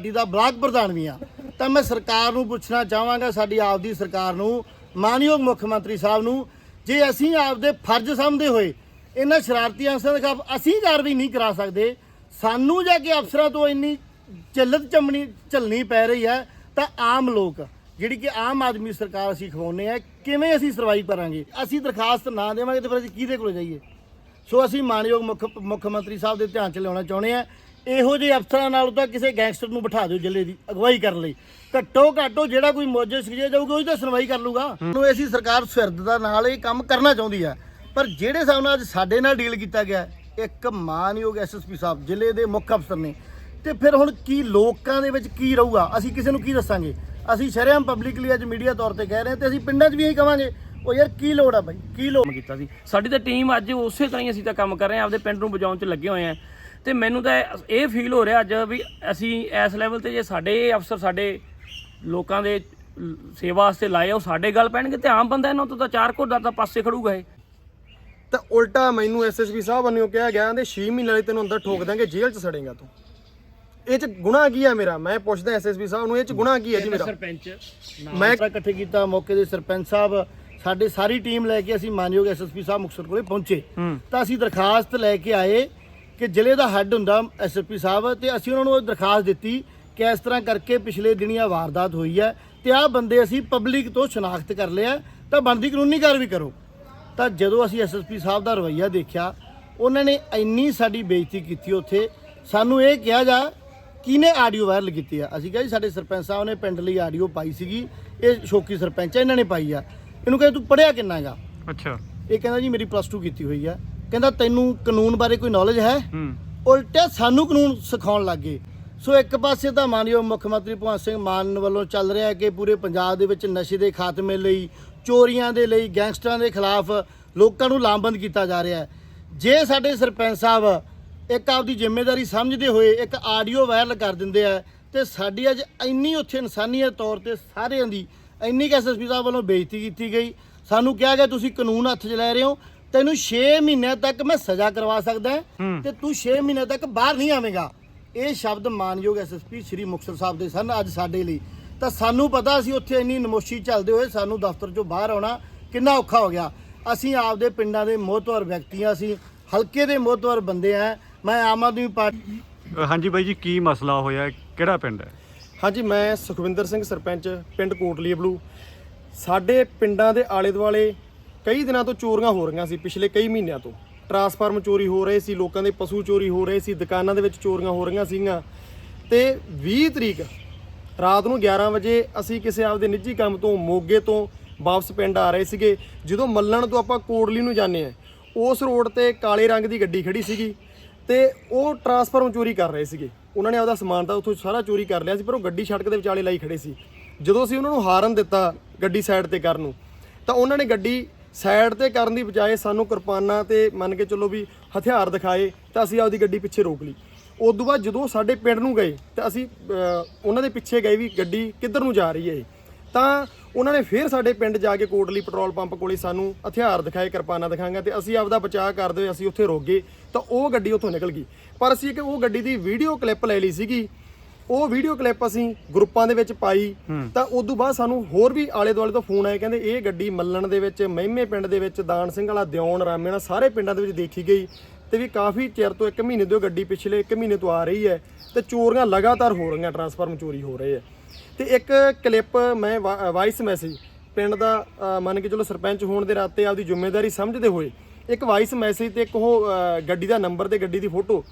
Party ਦਾ block ਪ੍ਰਧਾਨ ਵੀ ਆ। ਤਾਂ ਮੈਂ ਸਰਕਾਰ ਨੂੰ ਪੁੱਛਣਾ ਚਾਹਾਂਗਾ, ਸਾਡੀ ਆਪਦੀ ਸਰਕਾਰ ਨੂੰ, ਮਾਨਯੋਗ ਮੁੱਖ ਮੰਤਰੀ ਸਾਹਿਬ ਨੂੰ, ਜੇ ਅਸੀਂ ਆਪਦੇ ਫਰਜ਼ ਸਮਝਦੇ ਹੋਏ ਇਹਨਾਂ ਸ਼ਰਾਰਤੀ ਅੰਸਰਾਂ ਦੇ ਖਿਲਾਫ ਅਸੀਂ ਕਾਰਵਾਈ ਨਹੀਂ ਕਰਾ ਸਕਦੇ, ਸਾਨੂੰ ਜਾ ਕੇ ਅਫਸਰਾਂ ਤੋਂ ਇੰਨੀ ਚੱਲਤ ਚਮਣੀ ਝੱਲਣੀ ਪੈ ਰਹੀ ਹੈ, ਤਾਂ ਆਮ ਲੋਕ, ਜਿਹੜੀ ਕਿ ਆਮ ਆਦਮੀ ਸਰਕਾਰ ਅਸੀਂ ਖਵਾਉਂਦੇ ਆ ਕਿਵੇਂ ਅਸੀਂ ਸਰਵਾਈਵ ਕਰਾਂਗੇ? ਅਸੀਂ ਦਰਖਾਸਤ ਨਾ ਦੇਵਾਂਗੇ ਤੇ ਫਿਰ ਅਸੀਂ ਕਿਹਦੇ ਕੋਲ ਜਾਈਏ? ਸੋ ਅਸੀਂ ਮਾਨਯੋਗ ਮੁੱਖ ਮੁੱਖ ਮੰਤਰੀ ਸਾਹਿਬ ਦੇ ਧਿਆਨ ਚ ਲਿਆਉਣਾ ਚਾਹੁੰਦੇ ਆ ਇਹੋ ਜਿਹੇ ਅਫਸਰਾਂ ਨਾਲ ਤਾਂ ਕਿਸੇ ਗੈਂਗਸਟਰ ਨੂੰ ਬਿਠਾ ਦਿਓ ਜ਼ਿਲ੍ਹੇ ਦੀ ਅਗਵਾਈ ਕਰਨ ਲਈ। ਘੱਟੋ ਘੱਟੋ ਜਿਹੜਾ ਕੋਈ ਮੋਜੇ ਸਖੀਏ ਜਾਊਗਾ ਉਹਦੀ ਤਾਂ ਸੁਣਵਾਈ ਕਰ ਲੂਗਾ ਨੂੰ ਅਸੀਂ ਸਰਕਾਰ ਸੁਹਿਰਦਤਾ ਨਾਲ ਇਹ ਕੰਮ ਕਰਨਾ ਚਾਹੁੰਦੀ ਆ ਪਰ ਜਿਹੜੇ ਹਿਸਾਬ ਨਾਲ ਅੱਜ ਸਾਡੇ ਨਾਲ ਡੀਲ ਕੀਤਾ ਗਿਆ ਇੱਕ ਮਾਨਯੋਗ ਐਸਐਸਪੀ ਸਾਹਿਬ ਜ਼ਿਲ੍ਹੇ ਦੇ ਮੁੱਖ ਅਫਸਰ ਨੇ। ਤੇ ਫਿਰ ਹੁਣ ਕੀ ਲੋਕਾਂ ਦੇ ਵਿੱਚ ਕੀ ਰਹੂਗਾ? ਅਸੀਂ ਕਿਸੇ ਨੂੰ ਕੀ ਦੱਸਾਂਗੇ? ਅਸੀਂ ਸ਼ਰੇਆਮ ਪਬਲਿਕਲੀ ਅੱਜ ਮੀਡੀਆ ਤੌਰ ਤੇ ਕਹਿ ਰਹੇ ਹਾਂ ਤੇ ਅਸੀਂ ਪਿੰਡਾਂ 'ਚ ਵੀ ਇਹੀ ਕਵਾਂਗੇ। ਉਹ ਯਾਰ ਕੀ ਲੋੜ ਆ ਬਾਈ? ਕੀ ਲੋੜ? ਕੀਤਾ ਸੀ ਸਾਡੀ ਤਾਂ ਟੀਮ ਅੱਜ ਉਸੇ ਤਰ੍ਹਾਂ ਹੀ ਅਸੀਂ ਤਾਂ ਕੰਮ ਕਰ ਰਹੇ ਹਾਂ ਆਪਦੇ ਪਿੰਡ ਨੂੰ ਬਚਾਉਣ 'ਚ ਲੱਗੇ ਹੋਏ ਆ ਤੇ ਮੈਨੂੰ ਤਾਂ ਇਹ ਫੀਲ ਹੋ ਰਿਹਾ ਅੱਜ ਵੀ ਅਸੀਂ ਇਸ ਲੈਵਲ ਤੇ ਜੇ ਸਾਡੇ ਅਫਸਰ ਸਾਡੇ ਲੋਕਾਂ ਦੇ ਸੇਵਾ ਵਾਸਤੇ ਲਾਏ ਆ, ਉਹ ਸਾਡੇ ਗੱਲ ਪੈਣਗੇ ਤੇ ਆਮ ਬੰਦਾ ਇਹਨਾਂ ਤੋਂ ਤਾਂ ਚਾਰ ਘੋੜਾ ਤਾਂ ਪਾਸੇ ਖੜੂਗਾ ਇਹ। ਤਾਂ ਉਲਟਾ ਮੈਨੂੰ ਐਸਐਸਪੀ ਸਾਹਿਬ ਵੱਲੋਂ ਕਿਹਾ ਗਿਆ ਕਹਿੰਦੇ 6 ਮਹੀਨੇ ਲਈ ਤੈਨੂੰ ਅੰਦਰ ਠੋਕ ਦਾਂਗੇ ਜੇਲ੍ਹ 'ਚ ਸੜੇਗਾ ਤੂੰ। ਇਹ 'ਚ ਗੁਨਾਹ ਕੀ ਹੈ ਮੇਰਾ? ਮੈਂ ਪੁੱਛਦਾ ਐਸਐਸਪੀ ਸਾਹਿਬ ਨੂੰ ਇਹ 'ਚ ਗੁਨਾਹ ਕੀ ਹੈ ਜੀ ਮੇਰਾ? ਸਰਪੰਚ ਮੈਂ ਇਕੱਠੇ ਕੀਤਾ ਮੌਕੇ ਦੇ ਸਰਪੰਚ ਸਾਹਿਬ ਸਾਡੇ ਸਾਰੀ ਟੀਮ ਲੈ ਕੇ ਅਸੀਂ ਮਾਨਯੋਗ ਐਸਐਸਪੀ ਸਾਹਿਬ ਮੁਕਤਸਰ ਕੋਲੇ ਪਹੁੰਚੇ। ਤਾਂ ਅਸੀਂ ਦਰਖਾਸਤ ਲੈ ਕੇ ਆਏ ਕਿ ਜ਼ਿਲ੍ਹੇ ਦਾ ਹੈੱਡ ਹੁੰਦਾ ਐਸਐਸਪੀ ਸਾਹਿਬ ਤੇ ਅਸੀਂ ਉਹਨਾਂ ਨੂੰ ਉਹ ਦਰਖਾਸਤ ਦਿੱਤੀ ਕਿ ਇਸ ਤਰ੍ਹਾਂ ਕਰਕੇ ਪਿਛਲੇ ਦਿਨੀ ਆ ਵਾਰਦਾਤ ਹੋਈ ਹੈ ਤੇ ਆਹ ਬੰਦੇ ਅਸੀਂ ਪਬਲਿਕ ਤੋਂ ਸ਼ਨਾਖਤ ਕਰ ਲਿਆ ਤਾਂ ਬਣਦੀ ਕਾਨੂੰਨੀ ਕਾਰਵਾਈ ਕਰੋ। ਤਾਂ ਜਦੋਂ ਅਸੀਂ ਐਸਐਸਪੀ ਸਾਹਿਬ ਦਾ ਰਵੱਈਆ ਦੇਖਿਆ ਉਹਨਾਂ ਨੇ ਇੰਨੀ ਸਾਡੀ ਬੇਇੱਜ਼ਤੀ ਕੀਤੀ ਉੱਥੇ। ਸਾਨੂੰ ਇਹ ਕਿਹਾ ਜਾ ਕਿਹਨੇ ਆਡੀਓ ਵਾਇਰਲ ਕੀਤੀ ਆ? ਅਸੀਂ ਕਿਹਾ ਜੀ ਸਾਡੇ ਸਰਪੰਚ ਸਾਹਿਬ ਨੇ ਪਿੰਡ ਲਈ ਆਡੀਓ ਪਾਈ ਸੀਗੀ। ਇਹ ਸ਼ੋਕੀ ਸਰਪੰਚ ਆ ਇਹਨਾਂ ਨੇ ਪਾਈ ਆ। ਇਹਨੂੰ ਕਹਿੰਦਾ ਤੂੰ ਪੜਿਆ ਕਿੰਨਾ ਹੈਗਾ? ਅੱਛਾ। ਇਹ ਕਹਿੰਦਾ ਜੀ ਮੇਰੀ ਪਲੱਸ 2 ਕੀਤੀ ਹੋਈ ਆ। ਕਹਿੰਦਾ ਤੈਨੂੰ ਕਾਨੂੰਨ ਬਾਰੇ ਕੋਈ ਨੌਲੇਜ ਹੈ? ਹੂੰ। ਉਲਟਾ ਸਾਨੂੰ ਕਾਨੂੰਨ ਸਿਖਾਉਣ ਲੱਗੇ ਸੋ ਇੱਕ ਪਾਸੇ ਤਾਂ ਮਾਨਯੋਗ ਮੁੱਖ ਮੰਤਰੀ ਭਗਵੰਤ ਸਿੰਘ ਮਾਨ ਵੱਲੋਂ ਚੱਲ ਰਿਹਾ ਹੈ ਕਿ ਪੂਰੇ ਪੰਜਾਬ ਦੇ ਵਿੱਚ ਨਸ਼ੇ ਦੇ ਖਾਤਮੇ ਲਈ ਚੋਰੀਆਂ ਦੇ ਲਈ ਗੈਂਗਸਟਰਾਂ ਦੇ ਖਿਲਾਫ ਲੋਕਾਂ ਨੂੰ ਲਾਮਬੰਦ ਕੀਤਾ ਜਾ ਰਿਹਾ ਹੈ। ਜੇ ਸਾਡੇ ਸਰਪੰਚ ਸਾਹਿਬ ਇੱਕ ਆਪਦੀ ਜ਼ਿੰਮੇਵਾਰੀ ਸਮਝਦੇ ਹੋਏ ਇੱਕ ਆਡੀਓ ਵਾਇਰਲ ਕਰ ਦਿੰਦੇ ਆ ਤੇ ਸਾਡੀ ਅੱਜ ਇੰਨੀ ਉੱਥੇ ਇਨਸਾਨੀਅਤ ਤੌਰ ਤੇ ਸਾਰਿਆਂ ਦੀ ਇੰਨੀ ਕਿ ਐਸਐਸਪੀ ਸਾਹਿਬ ਵੱਲੋਂ ਬੇਇੱਜ਼ਤੀ ਕੀਤੀ ਗਈ। ਸਾਨੂੰ ਕਿਹਾ ਗਿਆ ਤੁਸੀਂ ਕਾਨੂੰਨ ਹੱਥ 'ਚ ਲੈ ਰਹੇ ਹੋ ਤੈਨੂੰ 6 ਮਹੀਨਿਆਂ ਤੱਕ ਮੈਂ ਸਜ਼ਾ ਕਰਵਾ ਸਕਦਾ ਹਾਂ ਤੇ ਤੂੰ 6 ਮਹੀਨਿਆਂ ਤੱਕ ਬਾਹਰ ਨਹੀਂ ਆਵੇਂਗਾ। ਇਹ ਸ਼ਬਦ ਮਾਨਯੋਗ ਐਸਐਸਪੀ ਸ੍ਰੀ ਮੁਕਤਸਰ ਸਾਹਿਬ ਦੇ ਸਨ ਅੱਜ ਸਾਡੇ ਲਈ। ਤਾਂ ਸਾਨੂੰ ਪਤਾ ਸੀ ਉੱਥੇ ਇੰਨੀ ਨਮੋਸ਼ੀ ਚੱਲਦੇ ਹੋਏ ਸਾਨੂੰ ਦਫ਼ਤਰ ਚੋਂ ਬਾਹਰ ਆਉਣਾ ਕਿੰਨਾ ਔਖਾ ਹੋ ਗਿਆ। ਅਸੀਂ ਆਪਦੇ ਪਿੰਡਾਂ ਦੇ ਮੋਹਤਵਰ ਵਿਅਕਤੀਆਂ ਸੀ ਹਲਕੇ ਦੇ ਮੋਹਤਵਰ ਬੰਦੇ ਆ। ਮੈਂ ਆਮ ਆਦਮੀ ਪਾਰਟੀ ਹਾਂਜੀ ਬਾਈ ਜੀ ਕੀ ਮਸਲਾ ਹੋਇਆ? ਕਿਹੜਾ ਪਿੰਡ ਹੈ? ਹਾਂਜੀ ਮੈਂ ਸੁਖਵਿੰਦਰ ਸਿੰਘ ਸਰਪੰਚ ਪਿੰਡ ਕੋਟਲੀ ਬਲੂ। ਸਾਡੇ ਪਿੰਡਾਂ ਦੇ ਆਲੇ ਦੁਆਲੇ ਕਈ ਦਿਨਾਂ ਤੋਂ ਚੋਰੀਆਂ ਹੋ ਰਹੀਆਂ ਸੀ, ਪਿਛਲੇ ਕਈ ਮਹੀਨਿਆਂ ਤੋਂ। ਟਰਾਂਸਫਾਰਮ ਚੋਰੀ ਹੋ ਰਹੇ ਸੀ, ਲੋਕਾਂ ਦੇ ਪਸ਼ੂ ਚੋਰੀ ਹੋ ਰਹੇ ਸੀ, ਦੁਕਾਨਾਂ ਦੇ ਵਿੱਚ ਚੋਰੀਆਂ ਹੋ ਰਹੀਆਂ ਸੀਗੀਆਂ। ਤੇ 20 ਤਰੀਕ ਰਾਤ ਨੂੰ 11 ਵਜੇ ਅਸੀਂ ਕਿਸੇ ਆਪਦੇ ਨਿੱਜੀ ਕੰਮ ਤੋਂ, ਮੋਗੇ ਤੋਂ ਵਾਪਸ ਪਿੰਡ ਆ ਰਹੇ ਸੀਗੇ। ਜਦੋਂ ਮੱਲਣ ਤੋਂ ਆਪਾਂ ਕੋਟਲੀ ਨੂੰ ਜਾਂਦੇ ਆ ਉਸ ਰੋਡ ਤੇ ਕਾਲੇ ਰੰਗ ਦੀ ਗੱਡੀ ਖੜੀ ਸੀਗੀ ਤੇ ਉਹ ਟਰਾਂਸਫਾਰਮ ਚੋਰੀ ਕਰ ਰਹੇ ਸੀਗੇ। ਉਹਨਾਂ ਨੇ ਆਪਦਾ ਸਮਾਨ ਤਾਂ ਉੱਥੋਂ ਸਾਰਾ ਚੋਰੀ ਕਰ ਲਿਆ ਸੀ, ਪਰ ਉਹ ਗੱਡੀ ਸੜਕ ਦੇ ਵਿਚਾਲੇ ਲਾਈ ਖੜੇ ਸੀ। ਜਦੋਂ ਅਸੀਂ ਉਹਨਾਂ ਨੂੰ ਹਾਰਨ ਦਿੱਤਾ ਗੱਡੀ ਸਾਈਡ ਤੇ ਕਰਨ ਨੂੰ, ਤਾਂ ਉਹਨਾਂ ਨੇ ਗੱਡੀ ਸਾਈਡ ਤੇ ਕਰਨ ਦੀ ਬਜਾਏ ਸਾਨੂੰ ਕਿਰਪਾਨਾਂ ਤੇ ਮੰਨ ਕੇ ਚੱਲੋ ਵੀ ਹਥਿਆਰ ਦਿਖਾਏ ਤਾਂ ਅਸੀਂ ਆਪਦੀ ਗੱਡੀ ਪਿੱਛੇ ਰੋਕ ਲਈ। ਉਸ ਤੋਂ ਬਾਅਦ ਜਦੋਂ ਸਾਡੇ ਪਿੰਡ ਨੂੰ ਗਏ ਤਾਂ ਅਸੀਂ ਉਹਨਾਂ ਦੇ ਪਿੱਛੇ ਗਏ ਵੀ ਗੱਡੀ ਕਿੱਧਰ ਨੂੰ ਜਾ ਰਹੀ ਹੈ ਇਹ। ਤਾਂ ਉਹਨਾਂ ਨੇ ਫਿਰ ਸਾਡੇ ਪਿੰਡ ਜਾ ਕੇ ਕੋਟਲੀ ਪੈਟਰੋਲ ਪੰਪ ਕੋਲੇ ਸਾਨੂੰ ਹਥਿਆਰ ਦਿਖਾਏ, ਕਿਰਪਾਨਾਂ ਦਿਖਾਈਆਂ ਤੇ ਅਸੀਂ ਆਪਦਾ ਬਚਾਅ ਕਰਦੇ ਹੋਏ ਅਸੀਂ ਉੱਥੇ ਰੋਕ ਗਏ ਤਾਂ ਉਹ ਗੱਡੀ ਉੱਥੋਂ ਨਿਕਲ ਗਈ। ਪਰ ਅਸੀਂ ਇੱਕ ਉਹ ਗੱਡੀ ਦੀ ਵੀਡੀਓ ਕਲਿੱਪ ਲੈ ਲਈ ਸੀਗੀ ਉਹ ਵੀਡੀਓ ਕਲਿੱਪ ਅਸੀਂ ਗਰੁੱਪਾਂ ਦੇ ਵਿੱਚ ਪਾਈ ਤਾਂ ਉਸ ਤੋਂ ਬਾਅਦ ਸਾਨੂੰ ਹੋਰ ਵੀ ਆਲੇ ਦੁਆਲੇ ਤੋਂ ਫੋਨ ਆਏ ਕਹਿੰਦੇ ਇਹ ਗੱਡੀ ਮੱਲਣ ਦੇ ਵਿੱਚ ਮਹਿਮੇ ਪਿੰਡ ਦੇ ਵਿੱਚ ਦਾਨ ਸਿੰਘ ਵਾਲਾ ਦਿਉਣ ਰਾਮੇਣਾ ਸਾਰੇ ਪਿੰਡਾਂ ਦੇ ਵਿੱਚ ਦੇਖੀ ਗਈ ਤੇ ਵੀ ਕਾਫੀ ਚਿਰ ਤੋਂ ਇੱਕ ਮਹੀਨੇ ਤੋਂ ਗੱਡੀ ਪਿਛਲੇ ਇੱਕ ਮਹੀਨੇ ਤੋਂ ਆ ਰਹੀ ਹੈ ਤੇ ਚੋਰੀਆਂ ਲਗਾਤਾਰ ਹੋ ਰਹੀਆਂ ਟਰਾਂਸਫਾਰਮ ਚੋਰੀ ਹੋ ਰਹੇ ਆ ਤੇ ਇੱਕ ਕਲਿੱਪ ਮੈਂ ਵਾਇਸ ਮੈਸੇਜ ਪਿੰਡ ਦਾ ਮੰਨ ਕੇ ਚਲੋ ਸਰਪੰਚ ਹੋਣ ਦੇ ਨਾਤੇ ਆਪਦੀ ਜ਼ਿੰਮੇਵਾਰੀ ਸਮਝਦੇ ਹੋਏ ਇੱਕ ਵਾਇਸ ਮੈਸੇਜ ਤੇ ਇੱਕ ਉਹ ਗੱਡੀ ਦਾ ਨੰਬਰ ਤੇ ਗੱਡੀ ਦੀ ਫੋਟੋ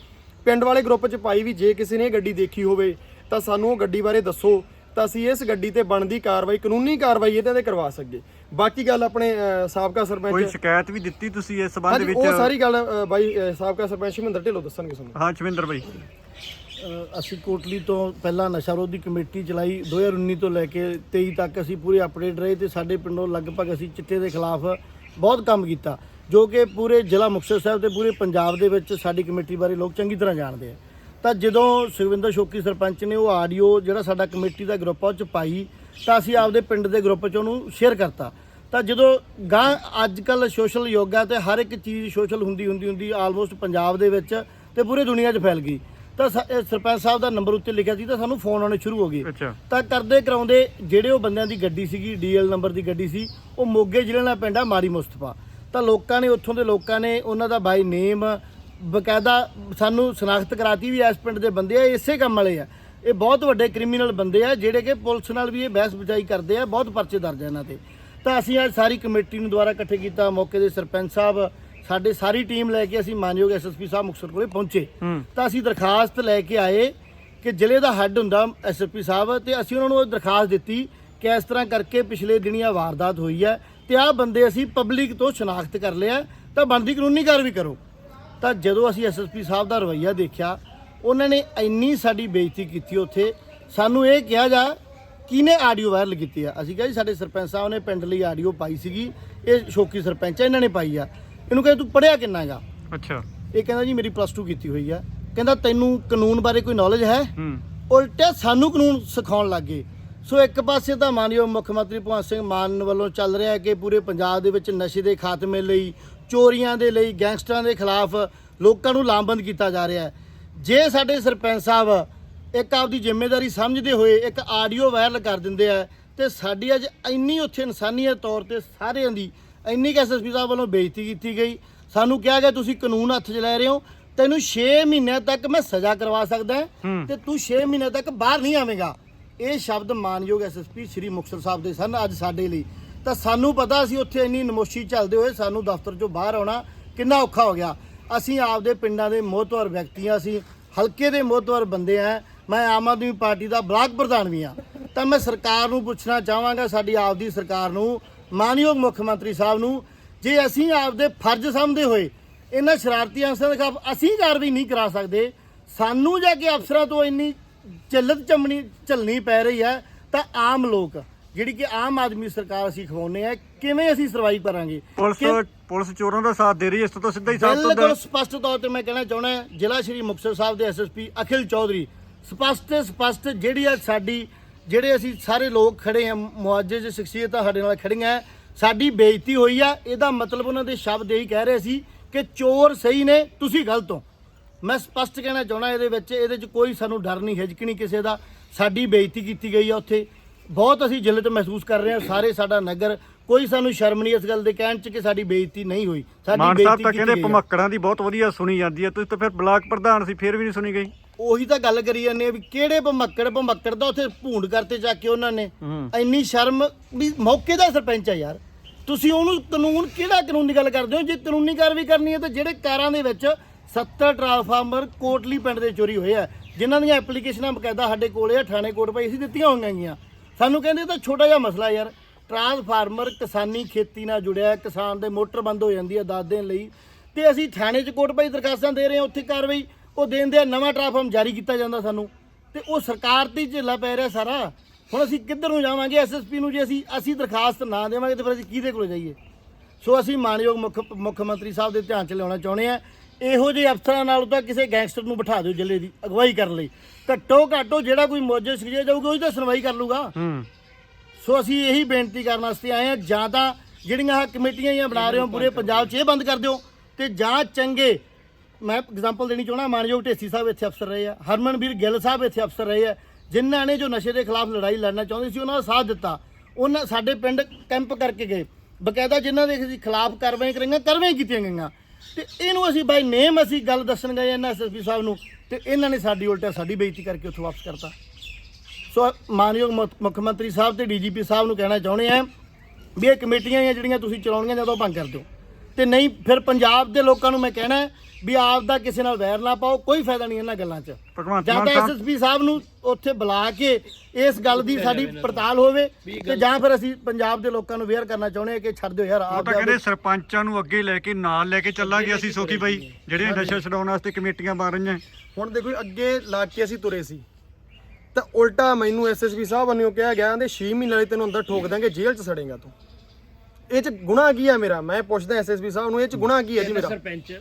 ਪਿੰਡ ਵਾਲੇ ਗਰੁੱਪ 'ਚ ਪਾਈ ਵੀ ਜੇ ਕਿਸੇ ਨੇ ਇਹ ਗੱਡੀ ਦੇਖੀ ਹੋਵੇ ਤਾਂ ਸਾਨੂੰ ਉਹ ਗੱਡੀ ਬਾਰੇ ਦੱਸੋ ਤਾਂ ਅਸੀਂ ਇਸ ਗੱਡੀ ਤੇ ਬਣਦੀ ਕਾਰਵਾਈ ਕਾਨੂੰਨੀ ਕਾਰਵਾਈ ਇਹਦੇ ਤੇ ਕਰਵਾ ਸਕੀਏ। ਬਾਕੀ ਗੱਲ ਆਪਣੇ ਸਾਬਕਾ ਕੋਈ ਸਰਪੰਚ ਸ਼ਿਕਾਇਤ ਵੀ ਦਿੱਤੀ ਤੁਸੀਂ ਇਸ ਸੰਬੰਧ ਵਿੱਚ? ਉਹ ਸਾਰੀ ਗੱਲ ਬਾਈ ਸਾਬਕਾ ਸਰਪੰਚ ਮਹਿੰਦਰ ਢਿੱਲੋਂ ਦੱਸਣਗੇ ਤੁਹਾਨੂੰ ਹਾਂ ਚਵਿੰਦਰ ਬਾਈ। ਅਸੀਂ ਕੋਟਲੀ ਤੋਂ ਪਹਿਲਾਂ ਨਸ਼ਾ ਵਿਰੋਧੀ ਕਮੇਟੀ ਚਲਾਈ 2019 ਤੋਂ ਲੈ ਕੇ 23 ਤੱਕ ਅਸੀਂ ਪੂਰੇ ਅਪਡੇਟ ਰਹੇ ਤੇ ਸਾਡੇ ਪਿੰਡੋਂ ਲਗਭਗ ਅਸੀਂ ਚਿੱਟੇ ਦੇ ਖਿਲਾਫ ਬਹੁਤ ਕੰਮ ਕੀਤਾ। ਜੋ ਕਿ ਪੂਰੇ ਜ਼ਿਲ੍ਹਾ ਮੁਕਤਸਰ ਸਾਹਿਬ ਤੇ ਪੂਰੇ ਪੰਜਾਬ ਦੇ ਵਿੱਚ ਸਾਡੀ ਕਮੇਟੀ ਬਾਰੇ ਲੋਕ ਚੰਗੀ ਤਰ੍ਹਾਂ ਜਾਣਦੇ ਆ। ਤਾਂ ਜਦੋਂ ਸੁਖਵਿੰਦਰ ਸ਼ੋਕੀ ਸਰਪੰਚ ਨੇ ਉਹ ਆਡੀਓ ਜਿਹੜਾ ਸਾਡਾ ਕਮੇਟੀ ਦਾ ਗਰੁੱਪ ਆ ਉਹ ਚ ਪਾਈ ਤਾਂ ਅਸੀਂ ਆਪਦੇ ਪਿੰਡ ਦੇ ਗਰੁੱਪ ਚ ਉਹਨੂੰ ਸ਼ੇਅਰ ਕਰਤਾ। ਤਾਂ ਜਦੋਂ ਗਾਂ ਅੱਜ ਕੱਲ ਸੋਸ਼ਲ ਯੋਗਾ ਤੇ ਹਰ ਇੱਕ ਚੀਜ਼ ਸੋਸ਼ਲ ਹੁੰਦੀ ਹੁੰਦੀ ਹੁੰਦੀ ਆਲਮੋਸਟ ਪੰਜਾਬ ਦੇ ਵਿੱਚ ਤੇ ਪੂਰੀ ਦੁਨੀਆ 'ਚ ਫੈਲ ਗਈ। ਤਾਂ ਸਰਪੰਚ ਸਾਹਿਬ ਦਾ ਨੰਬਰ ਉੱਤੇ ਲਿਖਿਆ ਸੀ ਤਾਂ ਸਾਨੂੰ ਫੋਨ ਆਉਣੇ ਸ਼ੁਰੂ ਹੋ ਗਏ। ਤਾਂ ਕਰਦੇ ਕਰਾਉਂਦੇ ਜਿਹੜੇ ਉਹ ਬੰਦਿਆਂ ਦੀ ਗੱਡੀ ਸੀਗੀ ਡੀਐਲ ਨੰਬਰ ਦੀ ਗੱਡੀ ਸੀ ਉਹ ਮੋਗੇ ਜ਼ਿਲ੍ਹੇ ਨਾਲ ਪਿੰਡ ਆ ਮਾਰੀ ਮੁਸਤਫਾ। ਤਾਂ ਲੋਕਾਂ ਨੇ ਉੱਥੋਂ ਦੇ ਲੋਕਾਂ ਨੇ ਉਹਨਾਂ ਦਾ ਬਾਈ ਨੇਮ ਬਕਾਇਦਾ ਸਾਨੂੰ ਸ਼ਨਾਖਤ ਕਰਾਤੀ ਵੀ ਇਸ ਪਿੰਡ ਦੇ ਬੰਦੇ ਆ ਇਸੇ ਕੰਮ ਵਾਲੇ ਆ। ਇਹ ਬਹੁਤ ਵੱਡੇ ਕ੍ਰਿਮੀਨਲ ਬੰਦੇ ਆ ਜਿਹੜੇ ਕਿ ਪੁਲਿਸ ਨਾਲ ਵੀ ਇਹ ਬਹਿਸ ਬੁਝਾਈ ਕਰਦੇ ਆ ਬਹੁਤ ਪਰਚੇ ਦਰਜ ਆ ਇਹਨਾਂ ਤੇ। ਤਾਂ ਅਸੀਂ ਅੱਜ ਸਾਰੀ ਕਮੇਟੀ ਨੂੰ ਦੁਬਾਰਾ ਇਕੱਠੇ ਕੀਤਾ ਮੌਕੇ ਦੇ ਸਰਪੰਚ ਸਾਹਿਬ ਸਾਡੇ ਸਾਰੀ ਟੀਮ ਲੈ ਕੇ ਅਸੀਂ ਮਾਨਯੋਗ ਐਸਐਸਪੀ ਸਾਹਿਬ ਮੁਕਤਸਰ ਕੋਲੇ ਪਹੁੰਚੇ। ਤਾਂ ਅਸੀਂ ਦਰਖਾਸਤ ਲੈ ਕੇ ਆਏ ਕਿ ਜ਼ਿਲ੍ਹੇ ਦਾ ਹੈੱਡ ਹੁੰਦਾ ਐਸਐਸਪੀ ਸਾਹਿਬ ਤੇ ਅਸੀਂ ਉਹਨਾਂ ਨੂੰ ਦਰਖਾਸਤ ਦਿੱਤੀ ਕਿ ਇਸ ਤਰ੍ਹਾਂ ਕਰਕੇ ਪਿਛਲੇ ਦਿਨੀਆਂ ਵਾਰਦਾਤ ਹੋਈ ਹੈ। ਤੇ ਆਹ ਬੰਦੇ ਅਸੀਂ ਪਬਲਿਕ ਤੋਂ ਸ਼ਨਾਖਤ ਕਰ ਲਿਆ ਤਾਂ ਬਣਦੀ ਕਾਨੂੰਨੀ ਕਾਰਵਾਈ ਕਰੋ। ਤਾਂ ਜਦੋਂ ਅਸੀਂ ਐਸਐਸਪੀ ਸਾਹਿਬ ਦਾ ਰਵੱਈਆ ਦੇਖਿਆ ਉਹਨਾਂ ਨੇ ਇੰਨੀ ਸਾਡੀ ਬੇਇੱਜ਼ਤੀ ਕੀਤੀ ਉੱਥੇ। ਸਾਨੂੰ ਇਹ ਕਿਹਾ ਜਾ ਕਿਹਨੇ ਆਡੀਓ ਵਾਇਰਲ ਕੀਤੀ ਆ? ਅਸੀਂ ਕਿਹਾ ਜੀ ਸਾਡੇ ਸਰਪੰਚ ਸਾਹਿਬ ਨੇ ਪਿੰਡ ਲਈ ਆਡੀਓ ਪਾਈ ਸੀਗੀ ਇਹ ਸ਼ੋਕੀ ਸਰਪੰਚ ਆ ਇਹਨਾਂ ਨੇ ਪਾਈ ਆ। ਇਹਨੂੰ ਕਹਿੰਦਾ ਤੂੰ ਪੜਿਆ ਕਿੰਨਾ ਗਾ ਅੱਛਾ। ਇਹ ਕਹਿੰਦਾ ਜੀ ਮੇਰੀ ਪਲੱਸ 2 ਕੀਤੀ ਹੋਈ ਆ। ਕਹਿੰਦਾ ਤੈਨੂੰ ਕਾਨੂੰਨ ਬਾਰੇ ਕੋਈ ਨੌਲੇਜ ਹੈ? ਹੂੰ। ਉਲਟਾ ਸਾਨੂੰ ਕਾਨੂੰਨ ਸਿਖਾਉਣ ਲੱਗੇ ਸੋ ਇੱਕ ਪਾਸੇ ਤਾਂ ਮਾਨਯੋਗ ਮੁੱਖ ਮੰਤਰੀ ਭਗਵੰਤ ਸਿੰਘ ਮਾਨ ਵੱਲੋਂ ਚੱਲ ਰਿਹਾ ਹੈ ਕਿ ਪੂਰੇ ਪੰਜਾਬ ਦੇ ਵਿੱਚ ਨਸ਼ੇ ਦੇ ਖਾਤਮੇ ਲਈ ਚੋਰੀਆਂ ਦੇ ਲਈ ਗੈਂਗਸਟਰਾਂ ਦੇ ਖਿਲਾਫ ਲੋਕਾਂ ਨੂੰ ਲਾਮਬੰਦ ਕੀਤਾ ਜਾ ਰਿਹਾ ਹੈ। ਜੇ ਸਾਡੇ ਸਰਪੰਚ ਸਾਹਿਬ ਇੱਕ ਆਪਦੀ ਜ਼ਿੰਮੇਵਾਰੀ ਸਮਝਦੇ ਹੋਏ ਇੱਕ ਆਡੀਓ ਵਾਇਰਲ ਕਰ ਦਿੰਦੇ ਆ ਤੇ ਸਾਡੀ ਅੱਜ ਇੰਨੀ ਉੱਥੇ ਇਨਸਾਨੀਅਤ ਤੌਰ ਤੇ ਸਾਰਿਆਂ ਦੀ ਇੰਨੀ ਕਿ ਐਸਐਸਪੀ ਸਾਹਿਬ ਵੱਲੋਂ ਬੇਇੱਜ਼ਤੀ ਕੀਤੀ ਗਈ। ਸਾਨੂੰ ਕਿਹਾ ਗਿਆ ਤੁਸੀਂ ਕਾਨੂੰਨ ਹੱਥ 'ਚ ਲੈ ਰਹੇ ਹੋ ਤੈਨੂੰ 6 ਮਹੀਨਿਆਂ ਤੱਕ ਮੈਂ ਸਜ਼ਾ ਕਰਵਾ ਸਕਦਾ। ਤੇ ਤੂੰ 6 ਮਹੀਨਿਆਂ ਤੱਕ ਬਾਹਰ ਨਹੀਂ ਆਵੇਂਗਾ। ਇਹ ਸ਼ਬਦ ਮਾਨਯੋਗ ਐਸਐਸਪੀ ਸ੍ਰੀ ਮੁਕਤਸਰ ਸਾਹਿਬ ਦੇ ਸਨ ਅੱਜ ਸਾਡੇ ਲਈ। ਤਾਂ ਸਾਨੂੰ ਪਤਾ ਸੀ ਉੱਥੇ ਇੰਨੀ ਨਮੋਸ਼ੀ ਚੱਲਦੇ ਹੋਏ ਸਾਨੂੰ ਦਫ਼ਤਰ ਚੋਂ ਬਾਹਰ ਆਉਣਾ ਕਿੰਨਾ ਔਖਾ ਹੋ ਗਿਆ। ਅਸੀਂ ਆਪਦੇ ਪਿੰਡਾਂ ਦੇ ਮੋਹਤਵਰ ਵਿਅਕਤੀਆਂ ਅਸੀਂ ਹਲਕੇ ਦੇ ਮੋਹਤਵਰ ਬੰਦੇ ਆ, ਮੈਂ ਆਮ ਆਦਮੀ ਪਾਰਟੀ ਦਾ ਬਲਾਕ ਪ੍ਰਧਾਨ ਵੀ ਆ। ਤਾਂ ਮੈਂ ਸਰਕਾਰ ਨੂੰ ਪੁੱਛਣਾ ਚਾਹਾਂਗਾ, ਸਾਡੀ ਆਪਦੀ ਸਰਕਾਰ ਨੂੰ, ਮਾਨਯੋਗ ਮੁੱਖ ਮੰਤਰੀ ਸਾਹਿਬ ਨੂੰ, ਜੇ ਅਸੀਂ ਆਪਦੇ ਫਰਜ਼ ਸਮਝਦੇ ਹੋਏ ਇਹਨਾਂ ਸ਼ਰਾਰਤੀ ਅਨਸਰਾਂ ਦੇ ਖਿਲਾਫ ਅਸੀਂ ਕਾਰਵਾਈ ਨਹੀਂ ਕਰਾ ਸਕਦੇ, ਸਾਨੂੰ ਜਾ ਕੇ ਅਫਸਰਾਂ ਤੋਂ ਇੰਨੀ ਚੱਲਤ ਚਮਣੀ ਝੱਲਣੀ ਪੈ ਰਹੀ ਹੈ ਤਾਂ ਆਮ ਲੋਕ ਜਿਹੜੀ ਕਿ ਆਮ ਆਦਮੀ ਸਰਕਾਰ ਅਸੀਂ ਖਵਾਉਨੇ ਆ ਕਿਵੇਂ ਅਸੀਂ ਸਰਵਾਈਵ ਕਰਾਂਗੇ? ਪੁਲਿਸ ਪੁਲਿਸ ਚੋਰਾਂ ਦਾ ਸਾਥ ਦੇ ਰਹੀ ਇਸ ਤੋਂ ਤਾਂ ਸਿੱਧਾ ਹੀ ਸਾਥ ਤੋਂ ਬਿਲਕੁਲ ਸਪਸ਼ਟ ਤੌਰ ਤੇ ਮੈਂ ਕਹਿਣਾ ਚਾਹੁੰਦਾ ਜ਼ਿਲ੍ਹਾ ਸ਼੍ਰੀ ਮੁਕਤਸਰ ਸਾਹਿਬ ਦੇ ਐਸਐਸਪੀ ਅਖਿਲ ਚੌਧਰੀ ਸਪਸ਼ਟ ਸਪਸ਼ਟ ਜਿਹੜੀ ਆ ਸਾਡੀ ਜਿਹੜੇ ਅਸੀਂ ਸਾਰੇ ਲੋਕ ਖੜੇ ਹਾਂ ਮੁਆਜ਼ਜ਼ ਸ਼ਖਸੀਅਤਾਂ ਸਾਡੇ ਨਾਲ ਖੜੀਆਂ ਸਾਡੀ ਬੇਇੱਜ਼ਤੀ ਹੋਈ ਆ ਇਹਦਾ ਮਤਲਬ ਉਹਨਾਂ ਦੇ ਸ਼ਬਦ ਇਹੀ ਕਹਿ ਰਹੇ ਸੀ ਕਿ ਚੋਰ ਸਹੀ ਨੇ ਤੁਸੀਂ ਗਲਤ ਹੋ। ਮੈਂ ਸਪਸ਼ਟ ਕਹਿਣਾ ਚਾਹੁੰਦਾ ਇਹਦੇ ਵਿੱਚ ਇਹਦੇ 'ਚ ਕੋਈ ਸਾਨੂੰ ਡਰ ਨਹੀਂ ਹਿਜਕ ਨਹੀਂ ਕਿਸੇ ਦਾ। ਸਾਡੀ ਬੇਇੱਜ਼ਤੀ ਕੀਤੀ ਗਈ ਆ ਉੱਥੇ। ਬਹੁਤ ਅਸੀਂ ਜਿਲਤ ਮਹਿਸੂਸ ਕਰ ਰਹੇ ਹਾਂ ਸਾਰੇ ਸਾਡਾ ਨਗਰ ਕੋਈ ਸਾਨੂੰ ਸ਼ਰਮ ਨਹੀਂ ਇਸ ਗੱਲ ਦੇ ਕਹਿਣ 'ਚ ਕਿ ਸਾਡੀ ਬੇਇੱਜ਼ਤੀ ਨਹੀਂ ਹੋਈ। ਸਾਡੀ ਮਾਨ ਸਾਹਿਬ ਤਾਂ ਕਹਿੰਦੇ। ਭਮੱਕੜਾਂ ਦੀ ਬਹੁਤ ਵਧੀਆ ਸੁਣੀ ਜਾਂਦੀ ਹੈ ਤੁਸੀਂ ਤਾਂ ਫਿਰ ਬਲਾਕ ਪ੍ਰਧਾਨ ਸੀ ਫਿਰ ਵੀ ਨਹੀਂ ਸੁਣੀ ਗਈ। ਉਹੀ ਤਾਂ ਗੱਲ ਕਰੀ ਜਾਂਦੇ ਆ ਵੀ ਕਿਹੜੇ ਭਮੱਕੜ ਭਮੱਕੜ ਦਾ ਉੱਥੇ ਭੂੰਡ ਕਰਤੇ ਚੱਕ ਕੇ ਉਹਨਾਂ ਨੇ। ਇੰਨੀ ਸ਼ਰਮ ਵੀ ਮੌਕੇ ਦਾ ਸਰਪੰਚ ਆ ਯਾਰ। ਤੁਸੀਂ ਉਹਨੂੰ ਕਾਨੂੰਨ ਕਿਹੜਾ ਕਾਨੂੰਨ ਦੀ ਗੱਲ ਕਰਦੇ ਹੋ? ਜੇ ਕਾਨੂੰਨੀ ਕਾਰਵਾਈ ਕਰਨੀ ਹੈ ਤਾਂ ਜਿਹੜੇ ਕਾਰਾਂ ਦੇ ਵਿੱਚ 70 ਟਰਾਂਸਫਾਰਮਰ ਕੋਟਲੀ ਪਿੰਡ ਦੇ ਚੋਰੀ ਹੋਏ ਆ। ਜਿਨ੍ਹਾਂ ਦੀਆਂ ਐਪਲੀਕੇਸ਼ਨਾਂ ਬਕਾਇਦਾ ਸਾਡੇ ਕੋਲੇ ਆ, ਥਾਣੇ ਕੋਟ ਭਾਈ, ਅਸੀਂ ਦਿੱਤੀਆਂ ਹੋਈਆਂ ਗੀਆਂ। ਸਾਨੂੰ ਕਹਿੰਦੇ ਇਹ ਤਾਂ ਛੋਟਾ ਜਿਹਾ ਮਸਲਾ ਯਾਰ। ਟਰਾਂਸਫਾਰਮਰ ਕਿਸਾਨੀ ਖੇਤੀ ਨਾਲ ਜੁੜਿਆ, ਕਿਸਾਨ ਦੇ ਮੋਟਰ ਬੰਦ ਹੋ ਜਾਂਦੀ ਹੈ ਦਸ ਦਿਨ ਲਈ। ਤੇ ਅਸੀਂ ਥਾਣੇ 'ਚ ਕੋਟ ਭਾਈ ਦਰਖਾਸਤਾਂ ਦੇ ਰਹੇ ਹਾਂ, ਉੱਥੇ ਕਾਰਵਾਈ, ਉਹ ਦੇਣ ਦੇ ਨਵਾਂ ਟਰਾਂਸਫਾਰਮ ਜਾਰੀ ਕੀਤਾ ਜਾਂਦਾ ਸਾਨੂੰ। ਤੇ ਉਹ ਸਰਕਾਰ ਤੇ ਝੇਲਾ ਪੈ ਰਿਹਾ ਸਾਰਾ। ਹੁਣ ਅਸੀਂ ਕਿੱਧਰ ਨੂੰ ਜਾਵਾਂਗੇ ਐਸਐਸਪੀ ਨੂੰ ਜੇ ਅਸੀਂ ਅਸੀਂ ਦਰਖਾਸਤ ਨਾ ਦੇਵਾਂਗੇ ਤੇ ਫਿਰ ਅਸੀਂ ਕਿਹਦੇ ਕੋਲ ਜਾਈਏ? ਸੋ ਅਸੀਂ ਮਾਨਯੋਗ ਮੁੱਖ ਮੁੱਖ ਮੰਤਰੀ ਸਾਹਿਬ ਦੇ ਧਿਆਨ 'ਚ ਲਿਆਉਣਾ ਚਾਹੁੰਦੇ ਆ ਇਹੋ ਜਿਹੇ ਅਫਸਰਾਂ ਨਾਲ ਤਾਂ ਕਿਸੇ ਗੈਂਗਸਟਰ ਨੂੰ ਬਿਠਾ ਦਿਓ ਜ਼ਿਲ੍ਹੇ ਦੀ ਅਗਵਾਈ ਕਰਨ ਲਈ। ਘੱਟੋ ਘੱਟੋ ਜਿਹੜਾ ਕੋਈ ਮੌਜੇ ਸਿਖਿਆ ਜਾਊਗਾ ਉਹੀ ਤਾਂ ਸੁਣਵਾਈ ਕਰ ਲੂਗਾ ਹੂੰ। ਸੋ ਅਸੀਂ ਇਹੀ ਬੇਨਤੀ ਕਰਨ ਵਾਸਤੇ ਆਏ ਹਾਂ ਜਾਂ ਤਾਂ ਜਿਹੜੀਆਂ ਆਹ ਕਮੇਟੀਆਂ ਹੀ ਬਣਾ ਰਹੇ ਹੋ ਪੂਰੇ ਪੰਜਾਬ 'ਚ ਇਹ ਬੰਦ ਕਰ ਦਿਓ। ਤੇ ਜਾਂ ਚੰਗੇ ਮੈਂ ਐਗਜ਼ਾਮਪਲ ਦੇਣੀ ਚਾਹਣਾ ਮਾਨਯੋਗ ਢੇਸੀ ਸਾਹਿਬ ਇੱਥੇ ਅਫਸਰ ਰਹੇ ਆ ਹਰਮਨਵੀਰ ਗਿੱਲ ਸਾਹਿਬ ਇੱਥੇ ਅਫਸਰ ਰਹੇ ਆ ਜਿਨ੍ਹਾਂ ਨੇ ਜੋ ਨਸ਼ੇ ਦੇ ਖਿਲਾਫ ਲੜਾਈ ਲੜਨਾ ਚਾਹੁੰਦੇ ਸੀ ਉਹਨਾਂ ਦਾ ਸਾਥ ਦਿੱਤਾ। ਉਹਨਾਂ ਸਾਡੇ ਪਿੰਡ ਕੈਂਪ ਕਰਕੇ ਗਏ। ਬਕਾਇਦਾ ਜਿਨ੍ਹਾਂ ਦੇ ਖਿਲਾਫ ਕਾਰਵਾਈ ਕਰਾਂਗੇ ਕਾਰਵਾਈ ਕੀਤੀਆਂ ਗਈਆਂ। ਤੇ ਇਹਨੂੰ ਅਸੀਂ ਬਾਈ ਨੇਮ ਅਸੀਂ ਗੱਲ ਦੱਸਣ ਗਏ ਇਹਨਾਂ ਐਸਐਸਪੀ ਸਾਹਿਬ ਨੂੰ, ਤੇ ਇਹਨਾਂ ਨੇ ਸਾਡੀ ਉਲਟਾ ਸਾਡੀ ਬੇਇੱਜ਼ਤੀ ਕਰਕੇ ਉੱਥੋਂ ਵਾਪਸ ਕਰਤਾ। ਸੋ ਮਾਨਯੋਗ ਮੁੱਖ ਮੁੱਖ ਮੰਤਰੀ ਸਾਹਿਬ ਤੇ ਡੀਜੀਪੀ ਸਾਹਿਬ ਨੂੰ ਕਹਿਣਾ ਚਾਹੁੰਦੇ ਆ ਵੀ ਇਹ ਕਮੇਟੀਆਂ ਹੀ ਜਿਹੜੀਆਂ ਤੁਸੀਂ ਚਲਾਉਣੀਆਂ ਜਦੋਂ ਭੰਗ ਕਰ ਦਿਓ। ਤੇ ਨਹੀਂ ਫਿਰ ਪੰਜਾਬ ਦੇ ਲੋਕਾਂ ਨੂੰ ਮੈਂ ਕਹਿਣਾ ਹੈ ਵੀ ਆਪ ਦਾ ਕਿਸੇ ਨਾਲ ਵੈਰ ਨਾ ਪਾਓ ਕੋਈ ਫਾਇਦਾ ਨਹੀਂ ਇਹਨਾਂ ਗੱਲਾਂ 'ਚ। ਭਗਵੰਤ ਜਾਂ ਮਾਨ ਤਾਂ ਸਾਹਿਬ ਐਸਐਸਪੀ ਸਾਹਿਬ ਨੂੰ ਉੱਥੇ ਬੁਲਾ ਕੇ ਇਸ ਗੱਲ ਦੀ ਸਾਡੀ ਪੜਤਾਲ ਹੋਵੇ ਤੇ ਜਾਂ ਫਿਰ ਅਸੀਂ ਪੰਜਾਬ ਦੇ ਲੋਕਾਂ ਨੂੰ ਵੇਅਰ ਕਰਨਾ ਚਾਹੁੰਦੇ ਹਾਂ ਕਿ ਛੱਡ ਦਿਓ ਯਾਰ ਉਹ ਆਪ ਤਾਂ ਦੇ ਕਹਿੰਦੇ ਸਰਪੰਚਾਂ ਨੂੰ ਅੱਗੇ ਲੈ ਕੇ ਨਾਲ ਲੈ ਕੇ ਚੱਲਾਂਗੇ ਅਸੀਂ ਸੋਖੀ ਬਾਈ ਜਿਹੜੀਆਂ ਨਸ਼ਾ ਛਡਾਉਣ ਵਾਸਤੇ ਕਮੇਟੀਆਂ ਬਣ ਰਹੀਆਂ। ਹੁਣ ਦੇਖੋ ਜੀ, ਅੱਗੇ ਲਾ ਕੇ ਅਸੀਂ ਤੁਰੇ ਸੀ। ਤਾਂ ਉਲਟਾ ਮੈਨੂੰ ਐਸਐਸਪੀ ਸਾਹਿਬ ਵੱਲੋਂ ਕਿਹਾ ਗਿਆ ਕਹਿੰਦੇ 6 ਮਹੀਨੇ ਲਈ ਤੈਨੂੰ ਅੰਦਰ ਠੋਕ ਦਾਂਗੇ ਜੇਲ੍ਹ 'ਚ ਸੜੇਗਾ ਤੂੰ। ਇਹ 'ਚ ਗੁਨਾਹ ਕੀ ਹੈ ਮੇਰਾ? ਮੈਂ ਪੁੱਛਦਾ ਐਸਐਸਪੀ ਸਾਹਿਬ ਨੂੰ ਇਹ 'ਚ ਗੁਨਾਹ ਕੀ ਹੈ ਜੀ ਮੇਰਾ? ਸਰਪੰਚ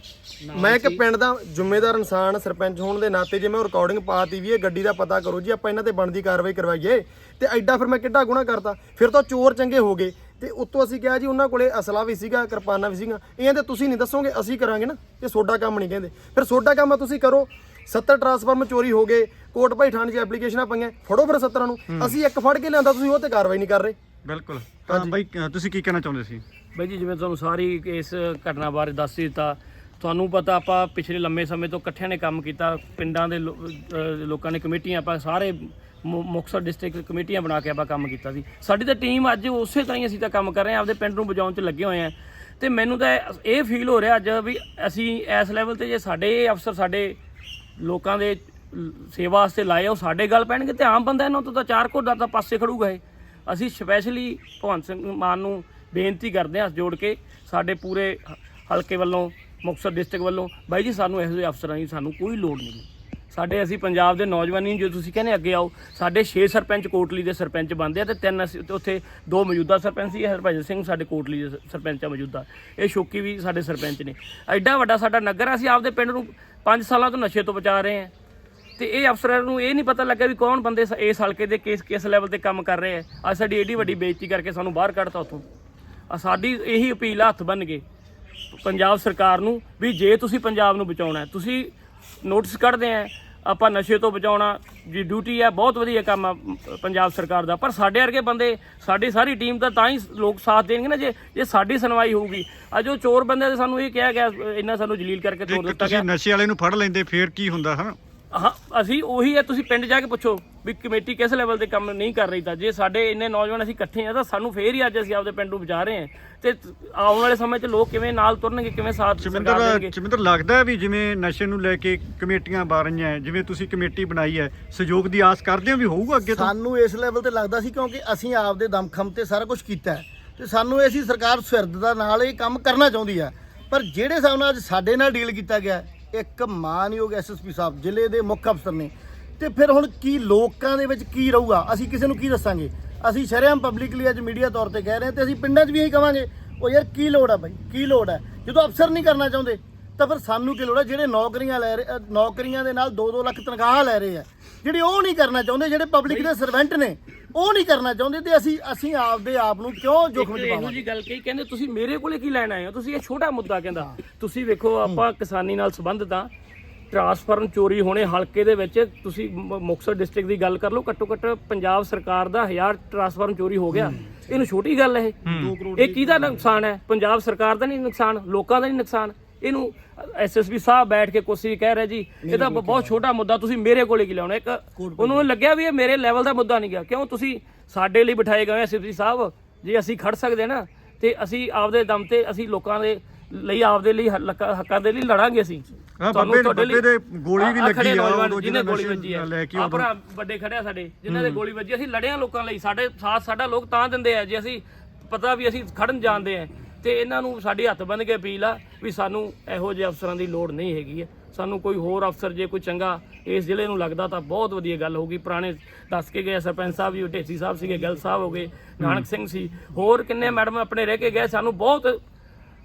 ਮੈਂ ਇੱਕ ਪਿੰਡ ਦਾ ਜ਼ਿੰਮੇਦਾਰ ਇਨਸਾਨ ਸਰਪੰਚ ਹੋਣ ਦੇ ਨਾਤੇ ਜੇ ਮੈਂ ਰਿਕਾਰਡਿੰਗ ਪਾਤੀ ਵੀ ਇਹ ਗੱਡੀ ਦਾ ਪਤਾ ਕਰੋ ਜੀ ਆਪਾਂ ਇਹਨਾਂ ਤੇ ਬਣਦੀ ਕਾਰਵਾਈ ਕਰਵਾਈਏ। ਤੇ ਐਡਾ ਫਿਰ ਮੈਂ ਕਿੱਡਾ ਗੁਨਾਹ ਕਰਤਾ? ਫਿਰ ਤਾਂ ਚੋਰ ਚੰਗੇ ਹੋ ਗਏ। ਤੇ ਉੱਤੋਂ ਅਸੀਂ ਕਿਹਾ ਜੀ ਉਹਨਾਂ ਕੋਲੇ ਅਸਲਾ ਵੀ ਸੀਗਾ ਕਿਰਪਾਨਾਂ ਵੀ ਸੀਗਾ ਇਹ ਤੇ ਤੁਸੀਂ ਨਹੀਂ ਦੱਸੋਗੇ ਅਸੀਂ ਕਰਾਂਗੇ ਨਾ। ਇਹ ਸੋਡਾ ਕੰਮ ਨਹੀਂ ਕਹਿੰਦੇ। ਫਿਰ ਸੋਡਾ ਕੰਮ ਆ ਤੁਸੀਂ ਕਰੋ। 70 ਟਰਾਂਸਫਾਰਮ ਚੋਰੀ ਹੋ ਗਏ। ਕੋਟ ਭਾਈ ਥਾਣੇ 'ਚ ਐਪਲੀਕੇਸ਼ਨਾਂ ਪਈਆਂ। ਫੜੋ ਫਿਰ 70 ਨੂੰ। ਅਸੀਂ ਇੱਕ ਫੜ ਕੇ ਲਿਆਂਦਾ ਤੁਸੀਂ ਉਹ ਤੇ ਕਾਰਵਾਈ ਨਹੀਂ ਕਰ ਰਹੇ। ਬਿਲਕੁਲ। ਤਾਂ ਬਾਈ ਅ, ਤੁਸੀਂ ਕੀ ਕਹਿਣਾ ਚਾਹੁੰਦੇ ਸੀ? ਬਾਈ ਜੀ ਜਿਵੇਂ ਤੁਹਾਨੂੰ ਸਾਰੀ ਇਸ ਘਟਨਾ ਬਾਰੇ ਦੱਸ ਹੀ ਦਿੱਤਾ ਤੁਹਾਨੂੰ ਪਤਾ ਆਪਾਂ ਪਿਛਲੇ ਲੰਮੇ ਸਮੇਂ ਤੋਂ ਇਕੱਠਿਆਂ ਨੇ ਕੰਮ ਕੀਤਾ ਪਿੰਡਾਂ ਦੇ ਲੋ- ਅਹ ਲੋਕਾਂ ਨੇ ਕਮੇਟੀਆਂ ਆਪਾਂ ਸਾਰੇ ਮੁ- ਮੁਕਤਸਰ ਡਿਸਟ੍ਰਿਕਟ ਕਮੇਟੀਆਂ ਬਣਾ ਕੇ ਆਪਾਂ ਕੰਮ ਕੀਤਾ ਸੀ। ਸਾਡੀ ਤਾਂ ਟੀਮ ਅੱਜ ਉਸੇ ਤਰ੍ਹਾਂ ਹੀ ਅਸੀਂ ਤਾਂ ਕੰਮ ਕਰ ਰਹੇ ਹਾਂ ਆਪਦੇ ਪਿੰਡ ਨੂੰ ਬਚਾਉਣ 'ਚ ਲੱਗੇ ਹੋਏ ਹਾਂ। ਤੇ ਮੈਨੂੰ ਤਾਂ ਇਹ- ਇਹ ਫੀਲ ਹੋ ਰਿਹਾ ਅੱਜ ਵੀ ਅਸੀਂ ਇਸ ਲੈਵਲ ਤੇ ਜੇ ਸਾਡੇ ਅਫਸਰ ਸਾਡੇ ਲੋਕਾਂ ਦੇ ਲ- ਸੇਵਾ ਵਾਸਤੇ ਲਾਏ ਉਹ ਸਾਡੇ ਗੱਲ ਪੈਣਗੇ ਤੇ ਆਮ ਬੰਦਾ ਇਹਨਾਂ ਤੋਂ ਤਾਂ ਚਾਰ ਘੋੜਾ ਤਾਂ ਪਾਸੇ ਖੜੂਗਾ ਇਹ। ਅਸੀਂ ਸਪੈਸ਼ਲੀ ਭਗਵੰਤ ਸਿੰਘ ਮਾਨ ਨੂੰ ਬੇਨਤੀ ਕਰਦੇ ਹਾਂ ਹੱਥ ਜੋੜ ਕੇ ਸਾਡੇ ਪੂਰੇ ਹਲਕੇ ਵੱਲੋਂ, ਮੁਕਤਸਰ ਡਿਸਟ੍ਰਿਕਟ ਵੱਲੋਂ, ਬਾਈ ਜੀ ਸਾਨੂੰ ਇਹੋ ਜਿਹੇ ਅਫਸਰਾਂ ਦੀ ਸਾਨੂੰ ਕੋਈ ਲੋੜ ਨਹੀਂ। ਸਾਡੇ ਅਸੀਂ ਪੰਜਾਬ ਦੇ ਨੌਜਵਾਨੀ ਜੋ ਤੁਸੀਂ ਕਹਿੰਦੇ ਅੱਗੇ ਆਓ, ਸਾਡੇ 6 ਸਰਪੰਚ ਕੋਟਲੀ ਦੇ ਸਰਪੰਚ ਬਣਦੇ ਆ ਤੇ ਤਿੰਨ ਅਸੀਂ ਉੱਥੇ ਦੋ ਮੌਜੂਦਾ ਸਰਪੰਚ ਸੀ ਹਰਭਜਨ ਸਿੰਘ ਸਾਡੇ ਕੋਟਲੀ ਦੇ ਸਰਪੰਚ ਆ ਮੌਜੂਦਾ। ਇਹ ਸ਼ੋਕੀ ਵੀ ਸਾਡੇ ਸਰਪੰਚ ਨੇ। ਐਡਾ ਵੱਡਾ ਸਾਡਾ ਨਗਰ ਅਸੀਂ ਆਪਦੇ ਪਿੰਡ ਨੂੰ 5 ਸਾਲਾਂ ਤੋਂ ਨਸ਼ੇ ਤੋਂ ਬਚਾ ਰਹੇ ਹਾਂ। ਤੇ ਇਹ ਅਫਸਰਾਂ ਨੂੰ ਇਹ ਨਹੀਂ ਪਤਾ ਲੱਗਾ ਵੀ ਕੌਣ ਬੰਦੇ ਇਸ ਹਲਕੇ ਦੇ ਕਿਸ ਕਿਸ ਲੈਵਲ ਤੇ ਕੰਮ ਕਰ ਰਹੇ ਆ। ਅੱਜ ਸਾਡੀ ਏਡੀ ਵੱਡੀ ਬੇਇੱਜ਼ਤੀ ਕਰਕੇ ਸਾਨੂੰ ਬਾਹਰ ਕੱਢਤਾ ਉੱਥੋਂ। ਆ ਸਾਡੀ ਇਹੀ ਅਪੀਲ ਆ ਹੱਥ ਬੰਨ ਕੇ ਪੰਜਾਬ ਸਰਕਾਰ ਨੂੰ ਵੀ ਜੇ ਤੁਸੀਂ ਪੰਜਾਬ ਨੂੰ ਬਚਾਉਣਾ ਹੈ ਤੁਸੀਂ ਨੋਟਿਸ ਕੱਢਦੇ ਆ ਆਪਾਂ ਨਸ਼ੇ ਤੋਂ ਬਚਾਉਣਾ ਜੀ ਡਿਊਟੀ ਹੈ ਬਹੁਤ ਵਧੀਆ ਕੰਮ ਆ ਪੰਜਾਬ ਸਰਕਾਰ ਦਾ। ਪਰ ਸਾਡੇ ਵਰਗੇ ਬੰਦੇ ਸਾਡੀ ਸਾਰੀ ਟੀਮ ਦਾ ਤਾਂ ਹੀ ਲੋਕ ਸਾਥ ਦੇਣਗੇ ਨਾ ਜੇ ਜੇ ਸਾਡੀ ਸੁਣਵਾਈ ਹੋਊਗੀ। ਅੱਜ ਉਹ ਚੋਰ ਬੰਦੇ ਦੇ ਸਾਨੂੰ ਇਹ ਕਿਹਾ ਗਿਆ ਇਹਨਾਂ ਸਾਨੂੰ ਜਲੀਲ ਕਰਕੇ ਤੋੜ ਦਿੱਤਾ ਤੁਸੀਂ ਗਿਆ ਨਸ਼ੇ ਵਾਲੇ ਨੂੰ ਫੜ ਲੈਂਦੇ ਫੇਰ ਕੀ ਹੁੰਦਾ ਹਨ? ਹਾਂ ਅਸੀਂ ਉਹੀ ਹੈ ਤੁਸੀਂ ਪਿੰਡ ਜਾ ਕੇ ਪੁੱਛੋ ਵੀ ਕਮੇਟੀ ਕਿਸ ਲੈਵਲ ਤੇ ਕੰਮ ਨਹੀਂ ਕਰ ਰਹੀ ਤਾਂ। ਜੇ ਸਾਡੇ ਇੰਨੇ ਨੌਜਵਾਨ ਅਸੀਂ ਇਕੱਠੇ ਆ ਤਾਂ ਸਾਨੂੰ ਫੇਰ ਹੀ ਅੱਜ ਅਸੀਂ ਆਪਦੇ ਪਿੰਡ ਨੂੰ ਬਚਾ ਰਹੇ ਹਾਂ ਤੇ ਆਉਣ ਵਾਲੇ ਸਮੇਂ 'ਚ ਲੋਕ ਕਿਵੇਂ ਨਾਲ ਤੁਰਨਗੇ ਕਿਵੇਂ ਸਾਥ ਸਰਕਾਰ ਚਮਿੰਦਰ ਦੇਣਗੇ? ਚਮਿੰਦਰ ਲੱਗਦਾ ਵੀ ਜਿਵੇਂ ਨਸ਼ੇ ਨੂੰ ਲੈ ਕੇ ਕਮੇਟੀਆਂ ਬਣ ਰਹੀਆਂ ਜਿਵੇਂ ਤੁਸੀਂ ਕਮੇਟੀ ਬਣਾਈ ਹੈ ਸਹਿਯੋਗ ਦੀ ਆਸ ਕਰਦੇ ਹੋ ਵੀ ਹੋਊਗਾ ਅੱਗੇ ਤੋਂ? ਸਾਨੂੰ ਇਸ ਲੈਵਲ ਤੇ ਲੱਗਦਾ ਸੀ ਕਿਉਂਕਿ ਅਸੀਂ ਆਪਦੇ ਦਮਖਮ ਤੇ ਸਾਰਾ ਕੁਝ ਕੀਤਾ ਹੈ ਤੇ ਸਾਨੂੰ ਇਹ ਸੀ ਸਰਕਾਰ ਸੁਹਿਰਦਤਾ ਨਾਲ ਇਹ ਕੰਮ ਕਰਨਾ ਚਾਹੁੰਦੀ ਹੈ ਪਰ ਜਿਹੜੇ ਹਿਸਾਬ ਨਾਲ ਅੱਜ ਸਾਡੇ ਨਾਲ ਡੀਲ ਕੀਤਾ ਗਿਆ ਇੱਕ ਮਾਨਯੋਗ ਐਸਐਸਪੀ ਸਾਹਿਬ, ਜ਼ਿਲ੍ਹੇ ਦੇ ਮੁੱਖ ਅਫਸਰ ਨੇ। ਤੇ ਫਿਰ ਹੁਣ ਕੀ ਲੋਕਾਂ ਦੇ ਵਿੱਚ ਕੀ ਰਹੂਗਾ? ਅਸੀਂ ਕਿਸੇ ਨੂੰ ਕੀ ਦੱਸਾਂਗੇ? ਅਸੀਂ ਸ਼ਰੇਆਮ ਪਬਲਿਕਲੀ ਅੱਜ ਮੀਡੀਆ ਤੌਰ ਤੇ ਕਹਿ ਰਹੇ ਹਾਂ ਤੇ ਅਸੀਂ ਪਿੰਡਾਂ 'ਚ ਵੀ ਇਹੀ ਕਵਾਂਗੇ। ਉਹ ਯਾਰ ਕੀ ਲੋੜ ਆ ਬਾਈ? ਕੀ ਲੋੜ ਹੈ ਜਦੋਂ ਅਫਸਰ ਨਹੀਂ ਕਰਨਾ ਚਾਹੁੰਦੇ ਤਾਂ ਫਿਰ ਸਾਨੂੰ ਕੀ ਲੋੜ ਹੈ? ਜਿਹੜੇ ਨੌਕਰੀਆਂ ਲੈ ਰਹੇ ਨੌਕਰੀਆਂ ਦੇ ਨਾਲ 2-2 ਲੱਖ ਤਨਖਾਹ ਲੈ ਰਹੇ ਆ। ਜਿਹੜੇ ਉਹ ਨਹੀਂ ਕਰਨਾ ਚਾਹੁੰਦੇ ਜਿਹੜੇ ਪਬਲਿਕ ਦੇ ਸਰਵੈਂਟ ਨੇ ਉਹ ਨਹੀਂ ਕਰਨਾ ਚਾਹੁੰਦੇ ਤੇ ਅਸੀਂ ਅਸੀਂ ਆਪਦੇ ਆਪ ਨੂੰ ਕਿਉਂ ਜੋਖਮ ਚ ਇਹੋ ਪਾਵਾਂਗੇ ਜੀ ਗੱਲ ਕਹੀ ਕਹਿੰਦੇ ਤੁਸੀਂ ਮੇਰੇ ਕੋਲੇ ਕੀ ਲੈਣ ਆਏ ਹੋ? ਤੁਸੀਂ ਇਹ ਛੋਟਾ ਮੁੱਦਾ ਕਹਿੰਦਾ। ਤੁਸੀਂ ਵੇਖੋ ਆਪਾਂ ਕਿਸਾਨੀ ਨਾਲ ਸੰਬੰਧਿਤ ਆ। ਟਰਾਂਸਫਾਰਮ ਚੋਰੀ ਹੋਣੇ ਹਲਕੇ ਦੇ ਵਿੱਚ ਤੁਸੀਂ ਮ- ਮੁਕਤਸਰ ਡਿਸਟ੍ਰਿਕਟ ਦੀ ਗੱਲ ਕਰ ਲਓ ਘੱਟੋ ਘੱਟ ਪੰਜਾਬ ਸਰਕਾਰ ਦਾ 1000 ਟਰਾਂਸਫਾਰਮ ਚੋਰੀ ਹੋ ਗਿਆ। ਇਹਨੂੰ ਛੋਟੀ ਗੱਲ ਹੈ ਇਹ। ਇਹ ਕਿਹਦਾ ਨੁਕਸਾਨ ਹੈ? ਪੰਜਾਬ ਸਰਕਾਰ ਦਾ ਨਹੀਂ ਨੁਕਸਾਨ ਲੋਕਾਂ ਦਾ ਨਹੀਂ ਨੁਕਸਾਨ। ਇਹਨੂੰ ਐਸਐਸਪੀ ਸਾਹਿਬ ਬੈਠ ਕੇ ਕੋਸੀ ਕਹਿ ਰਹੇ ਜੀ ਇਹ ਤਾਂ ਬਹੁਤ ਛੋਟਾ ਮੁੱਦਾ ਤੁਸੀਂ ਮੇਰੇ ਕੋਲੇ ਕੀ ਲਾਉਣਾ ਇੱਕ ਉਹਨਾਂ ਲੱਗਿਆ ਵੀ ਇਹ ਮੇਰੇ ਲੈਵਲ ਦਾ ਮੁੱਦਾ ਨਹੀਂ ਗਿਆ ਕਿਉਂ? ਤੁਸੀਂ ਸਾਡੇ ਲਈ ਬਿਠਾਏ ਗਏ ਐਸਐਸਪੀ ਸਾਹਿਬ। ਜੇ ਅਸੀਂ ਖੜ ਸਕਦੇ ਨਾ ਤੇ ਅਸੀਂ ਆਪਦੇ ਦਮ ਤੇ ਅਸੀਂ ਲੋਕਾਂ ਦੇ ਲਈ ਆਪਦੇ ਲਈ ਹੱਕ- ਦੇ ਲਈ ਲੜਾਂਗੇ ਅਸੀਂ। ਹਾਂ, ਤੁਹਾਨੂੰ ਬੱਬੇ- ਤੁਹਾਡੇ ਲਈ- ਬੱਬੇ ਦੇ ਗੋਲੀ ਵੀ ਲੱਗੀ ਆ, ਜਿਹਨੇ ਗੋਲੀ ਵੱਜੀ ਆ। ਭਰਾ ਵੱਡੇ ਖੜਿਆ ਸਾਡੇ ਜਿਨ੍ਹਾਂ ਦੇ ਗੋਲੀ ਵੱਜੀ ਅਸੀਂ ਲੜਿਆ ਲੋਕਾਂ ਲਈ। ਸਾਡੇ ਸਾਥ ਸਾਡਾ ਲੋਕ ਤਾਂ ਦਿੰਦੇ ਆ ਜੇ ਅਸੀਂ ਪਤਾ ਵੀ ਅਸੀਂ ਖੜਨ ਜਾਣਦੇ ਆ। ਤੇ ਇਹਨਾਂ ਨੂੰ ਸਾਡੀ ਹੱਥ ਬੰਨ ਕੇ ਅਪੀਲ ਆ ਵੀ ਸਾਨੂੰ ਇਹੋ ਜਿਹੇ ਅਫਸਰਾਂ ਦੀ ਲੋੜ ਨਹੀਂ ਹੈਗੀ ਹੈ। ਸਾਨੂੰ ਕੋਈ ਹੋਰ ਅਫਸਰ ਜੇ ਕੋਈ ਚੰਗਾ ਇਸ ਜ਼ਿਲ੍ਹੇ ਨੂੰ ਲੱਗਦਾ ਤਾਂ ਬਹੁਤ ਵਧੀਆ ਗੱਲ ਹੋਊਗੀ। ਪੁਰਾਣੇ ਦੱਸ ਕੇ ਗਏ ਸਰਪੰਚ ਸਾਹਿਬ ਵੀ ਢੇਸੀ ਸਾਹਿਬ ਸੀਗੇ ਗਿੱਲ ਸਾਹਿਬ ਹੋ ਗਏ ਨਾਨਕ ਸਿੰਘ ਸੀ। ਹੋਰ ਕਿੰਨੇ ਮੈਡਮ ਆਪਣੇ ਰਹਿ ਕੇ ਗਏ ਸਾਨੂੰ ਬਹੁਤ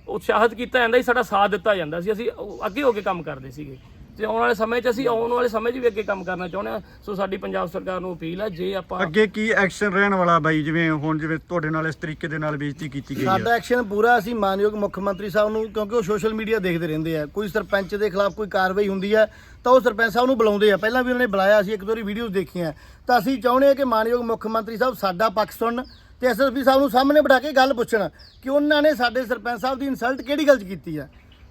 ਉਤਸ਼ਾਹਿਤ ਕੀਤਾ ਜਾਂਦਾ ਸੀ ਸਾਡਾ ਸਾਥ ਦਿੱਤਾ ਜਾਂਦਾ ਸੀ। ਅਸੀਂ ਅੱਗੇ ਹੋ ਕੇ ਕੰਮ ਕਰਦੇ ਸੀਗੇ। ਤੇ ਆਉਣ ਵਾਲੇ ਸਮੇਂ 'ਚ ਅਸੀਂ ਆਉਣ ਵਾਲੇ ਸਮੇਂ 'ਚ ਵੀ ਅੱਗੇ ਕੰਮ ਕਰਨਾ ਚਾਹੁੰਦੇ ਹਾਂ। ਸੋ ਸਾਡੀ ਪੰਜਾਬ ਸਰਕਾਰ ਨੂੰ ਅਪੀਲ ਹੈ ਜੇ ਆਪਾਂ ਅੱਗੇ ਕੀ ਐਕਸ਼ਨ ਰਹਿਣ ਵਾਲਾ ਬਾਈ ਜਿਵੇਂ ਹੁਣ ਜਿਵੇਂ ਤੁਹਾਡੇ ਨਾਲ ਇਸ ਤਰੀਕੇ ਦੇ ਨਾਲ ਬੇਇੱਜ਼ਤੀ ਕੀਤੀ ਗਈ ਹੈ ਸਾਡਾ ਐਕਸ਼ਨ ਪੂਰਾ ਅਸੀਂ ਮਾਨਯੋਗ ਮੁੱਖ ਮੰਤਰੀ ਸਾਹਿਬ ਨੂੰ ਕਿਉਂਕਿ ਉਹ ਸੋਸ਼ਲ ਮੀਡੀਆ ਦੇਖਦੇ ਰਹਿੰਦੇ ਆ। ਕੋਈ ਸਰਪੰਚ ਦੇ ਖਿਲਾਫ ਕੋਈ ਕਾਰਵਾਈ ਹੁੰਦੀ ਹੈ ਤਾਂ ਉਹ ਸਰਪੰਚ ਸਾਹਿਬ ਨੂੰ ਬੁਲਾਉਂਦੇ ਆ। ਪਹਿਲਾਂ ਵੀ ਉਹਨਾਂ ਨੇ ਬੁਲਾਇਆ ਸੀ ਇੱਕ ਦੋ ਵਾਰੀ ਵੀਡੀਓਜ਼ ਦੇਖੀਆਂ। ਤਾਂ ਅਸੀਂ ਚਾਹੁੰਦੇ ਆ ਕਿ ਮਾਨਯੋਗ ਮੁੱਖ ਮੰਤਰੀ ਸਾਹਿਬ ਸਾਡਾ ਪੱਖ ਸੁਣਨ ਤੇ ਐਸਐਸਪੀ ਸਾਹਿਬ ਨੂੰ ਸਾਹਮਣੇ ਬਿਠਾ ਕੇ ਗੱਲ ਪੁੱਛਣ ਕਿ ਉਹਨਾਂ ਨੇ ਸਾਡੇ ਸਰਪੰਚ ਸਾਹਿਬ ਦੀ ਇਨਸਲਟ ਕਿਹੜੀ ਗੱਲ 'ਚ ਕੀਤੀ ਆ?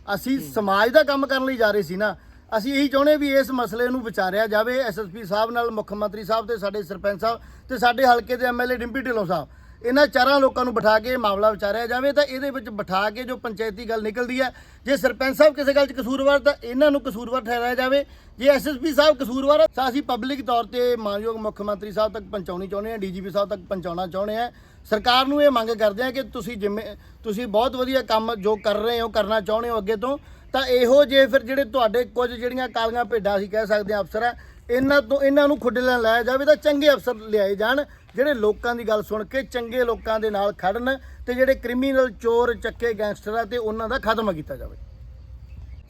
ਅਸੀਂ ਸਮਾਜ ਦਾ ਕੰਮ ਕਰਨ ਲਈ ਜਾ ਰਹੇ ਸੀ ਨਾ ਅਸੀਂ ਇਹੀ ਚਾਹੁੰਦੇ ਵੀ ਇਸ ਮਸਲੇ ਨੂੰ ਵਿਚਾਰਿਆ ਜਾਵੇ। ਐਸਐਸਪੀ ਸਾਹਿਬ ਨਾਲ, ਮੁੱਖ ਮੰਤਰੀ ਸਾਹਿਬ ਤੇ ਸਾਡੇ ਸਰਪੰਚ ਸਾਹਿਬ ਤੇ ਸਾਡੇ ਹਲਕੇ ਦੇ ਐਮਐਲਏ ਡਿੰਪੀ ਢਿੱਲੋਂ ਸਾਹਿਬ। ਇਹਨਾਂ ਚਾਰਾਂ ਲੋਕਾਂ ਨੂੰ ਬਿਠਾ ਕੇ ਮਾਮਲਾ ਵਿਚਾਰਿਆ ਜਾਵੇ ਤਾਂ ਇਹਦੇ ਵਿੱਚ ਬਿਠਾ ਕੇ ਜੋ ਪੰਚਾਇਤੀ ਗੱਲ ਨਿਕਲਦੀ ਹੈ, ਜੇ ਸਰਪੰਚ ਸਾਹਿਬ ਕਿਸੇ ਗੱਲ 'ਚ ਕਸੂਰਵਾਰ ਤਾਂ ਇਹਨਾਂ ਨੂੰ ਕਸੂਰਵਾਰ ਠਹਿਰਾਇਆ ਜਾਵੇ। ਜੇ ਐਸਐਸਪੀ ਸਾਹਿਬ ਕਸੂਰਵਾਰ ਤਾਂ ਅਸੀਂ ਪਬਲਿਕ ਤੌਰ ਤੇ ਮਾਨਯੋਗ ਮੁੱਖ ਮੰਤਰੀ ਸਾਹਿਬ ਤੱਕ ਪਹੁੰਚਾਉਣੀ ਚਾਹੁੰਦੇ ਹਾਂ, ਡੀਜੀਪੀ ਸਾਹਿਬ ਤੱਕ ਪਹੁੰਚਾਉਣਾ ਚਾਹੁੰਦੇ ਹਾਂ। ਸਰਕਾਰ ਨੂੰ ਇਹ ਮੰਗ ਕਰਦੇ ਹਾਂ ਕਿ ਤੁਸੀਂ ਜਿੰਮੇ, ਤੁਸੀਂ ਬਹੁਤ ਵਧੀਆ ਕੰਮ ਜੋ ਕਰ ਰਹੇ ਹੋ, ਕਰਨਾ ਚਾਹੁੰਦੇ ਹੋ ਅੱਗੇ ਤੋਂ। ਤਾਂ ਇਹੋ ਜੇ ਫਿਰ ਜਿਹੜੇ ਤੁਹਾਡੇ ਕੁਝ ਜਿਹੜੀਆਂ ਕਾਲੀਆਂ ਭੇਡਾਂ ਅਸੀਂ ਕਹਿ ਸਕਦੇ ਹਾਂ ਅਫਸਰ ਆ, ਇਹਨਾਂ ਤੋਂ ਇਹਨਾਂ ਨੂੰ ਖੁੱਡੇ ਲੈਣ ਲਾਇਆ ਜਾਵੇ ਤਾਂ ਚੰਗੇ ਅਫਸਰ ਲਿਆਏ ਜਾਣ, ਜਿਹੜੇ ਲੋਕਾਂ ਦੀ ਗੱਲ ਸੁਣ ਕੇ ਚੰਗੇ ਲੋਕਾਂ ਦੇ ਨਾਲ ਖੜਨ ਤੇ ਜਿਹੜੇ ਕ੍ਰਿਮੀਨਲ ਚੋਰ ਚੱਕੇ ਗੈਂਗਸਟਰ ਆ ਤੇ ਉਹਨਾਂ ਦਾ ਖਤਮ ਕੀਤਾ ਜਾਵੇ।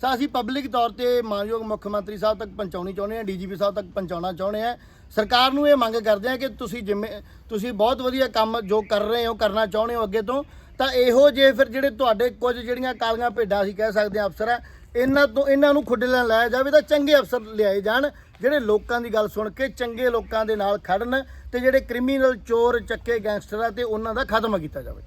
ਸੋ ਅਸੀਂ ਪਬਲਿਕ ਤੌਰ ਤੇ ਮਾਨਯੋਗ ਮੁੱਖ ਮੰਤਰੀ ਸਾਹਿਬ ਤੱਕ ਪਹੁੰਚਾਉਣੀ ਚਾਹੁੰਦੇ ਹਾਂ, ਡੀਜੀਪੀ ਸਾਹਿਬ ਤੱਕ ਪਹੁੰਚਾਉਣਾ ਚਾਹੁੰਦੇ ਹਾਂ। ਸਰਕਾਰ ਨੂੰ ਇਹ ਮੰਗ ਕਰਦੇ ਹਾਂ ਕਿ ਤੁਸੀਂ ਜਿਵੇਂ ਤੁਸੀਂ ਬਹੁਤ ਵਧੀਆ ਕੰਮ ਜੋ ਕਰ ਰਹੇ ਹੋ, ਕਰਨਾ ਚਾਹੁੰਦੇ ਹੋ ਅੱਗੇ ਤੋਂ, ਤਾਂ ਇਹੋ ਜੇ ਫਿਰ ਜਿਹੜੇ ਤੁਹਾਡੇ ਕੁਝ ਜਿਹੜੀਆਂ ਕਾਲੀਆਂ ਭੇਡਾਂ ਅਸੀਂ ਕਹਿ ਸਕਦੇ ਹਾਂ ਅਫਸਰ ਆ, ਇਹਨਾਂ ਤੋਂ, ਇਹਨਾਂ ਨੂੰ ਖੁੱਡੇ ਨਾਲ ਲਾਇਆ ਜਾਵੇ ਤਾਂ ਚੰਗੇ ਅਫਸਰ ਲਿਆਏ ਜਾਣ, ਜਿਹੜੇ ਲੋਕਾਂ ਦੀ ਗੱਲ ਸੁਣ ਕੇ ਚੰਗੇ ਲੋਕਾਂ ਦੇ ਨਾਲ ਖੜਨ ਤੇ ਜਿਹੜੇ ਕ੍ਰਿਮੀਨਲ ਚੋਰ, ਚੱਕੇ ਗੈਂਗਸਟਰ ਆ ਤੇ ਉਹਨਾਂ ਦਾ ਖਤਮ ਕੀਤਾ ਜਾਵੇ।